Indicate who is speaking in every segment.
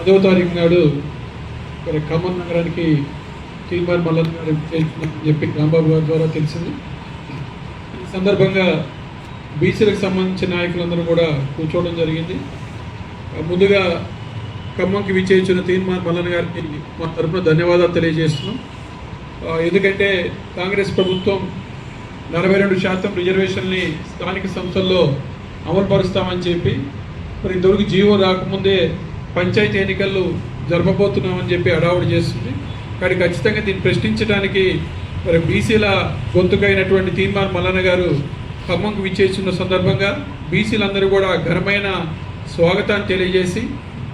Speaker 1: పదవ తారీఖు నాడు ఇక్కడ ఖమ్మం నగరానికి తీర్మార్ మల్లన్ గారు చేస్తున్నారని చెప్పి రాంబాబు గారి ద్వారా తెలిసింది. ఈ సందర్భంగా బీసీలకు సంబంధించిన నాయకులందరూ కూడా కూర్చోవడం జరిగింది. ముందుగా ఖమ్మంకి విచ్చేయించిన తీర్మార్ మల్లన్ గారికి మా తరఫున ధన్యవాదాలు తెలియజేస్తున్నాం. ఎందుకంటే కాంగ్రెస్ ప్రభుత్వం నలభై రెండు శాతం రిజర్వేషన్ని స్థానిక సంస్థల్లో అమలుపరుస్తామని చెప్పి మరి ఇంతవరకు జీవో రాకముందే పంచాయతీ ఎన్నికలు జరపబోతున్నామని చెప్పి అడావుడి చేస్తుంది. కానీ ఖచ్చితంగా దీన్ని ప్రశ్నించడానికి మరి బీసీల గొంతుకైనటువంటి తీర్మార్ మల్లన్న గారు ఖమ్మంకు విచ్చేస్తున్న సందర్భంగా బీసీలందరూ కూడా ఘనమైన స్వాగతాన్ని తెలియజేసి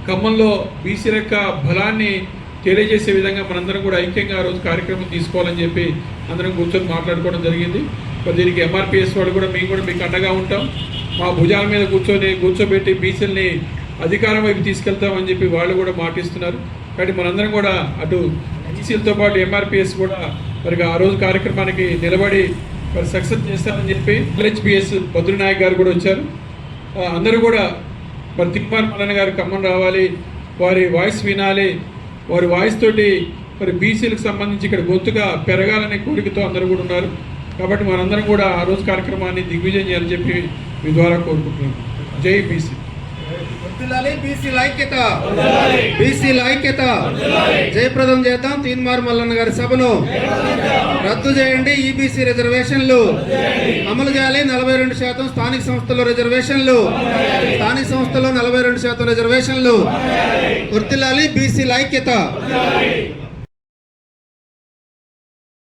Speaker 1: ఖమ్మంలో బీసీ యొక్క బలాన్ని తెలియజేసే విధంగా మనందరం కూడా ఐక్యంగా ఆ రోజు కార్యక్రమం తీసుకోవాలని చెప్పి అందరం కూర్చొని మాట్లాడుకోవడం జరిగింది. దీనికి ఎంఆర్పిఎస్ వాళ్ళు కూడా మేము కూడా మీకు అండగా ఉంటాం. మా భుజాల మీద కూర్చొని కూర్చోబెట్టి బీసీలని అధికారం వైపు తీసుకెళ్తామని చెప్పి వాళ్ళు కూడా మాటిస్తున్నారు. కాబట్టి మనందరం కూడా అటు ఎన్సీలతో పాటు ఎంఆర్పిఎస్ కూడా మరి ఆ రోజు కార్యక్రమానికి నిలబడి మరి సక్సెస్ చేస్తామని చెప్పి ఎల్హెచ్పిఎస్ బద్రీనాయక్ గారు కూడా వచ్చారు. అందరూ కూడా మరి తిప్పార్ మల్లన్న గారు ఖమ్మం రావాలి వారి వాయిస్ వినాలి వారి వాయిస్ తోటి మరి బీసీలకు సంబంధించి ఇక్కడ గొంతుగా పెరగాలనే కోరికతో అందరూ కూడా ఉన్నారు. కాబట్టి మనందరం కూడా ఆ రోజు కార్యక్రమాన్ని దిగ్విజయం చేయాలని చెప్పి మీ ద్వారా కోరుకుంటున్నాను జై బీసీ.
Speaker 2: బీసీల ఐక్యత. బీసీల ఐక్యత. జయప్రదం చేద్దాం. తీన్మార్ మల్లన్న గారి సభను. రద్దు చేయండి ఈబీసీ రిజర్వేషన్లు. అమలు చేయాలి నలభై రెండు శాతం స్థానిక సంస్థల్లో రిజర్వేషన్లు. స్థానిక సంస్థల్లో నలభై రెండు శాతం రిజర్వేషన్లు. వర్తిల్లాలి బీసీల ఐక్యత.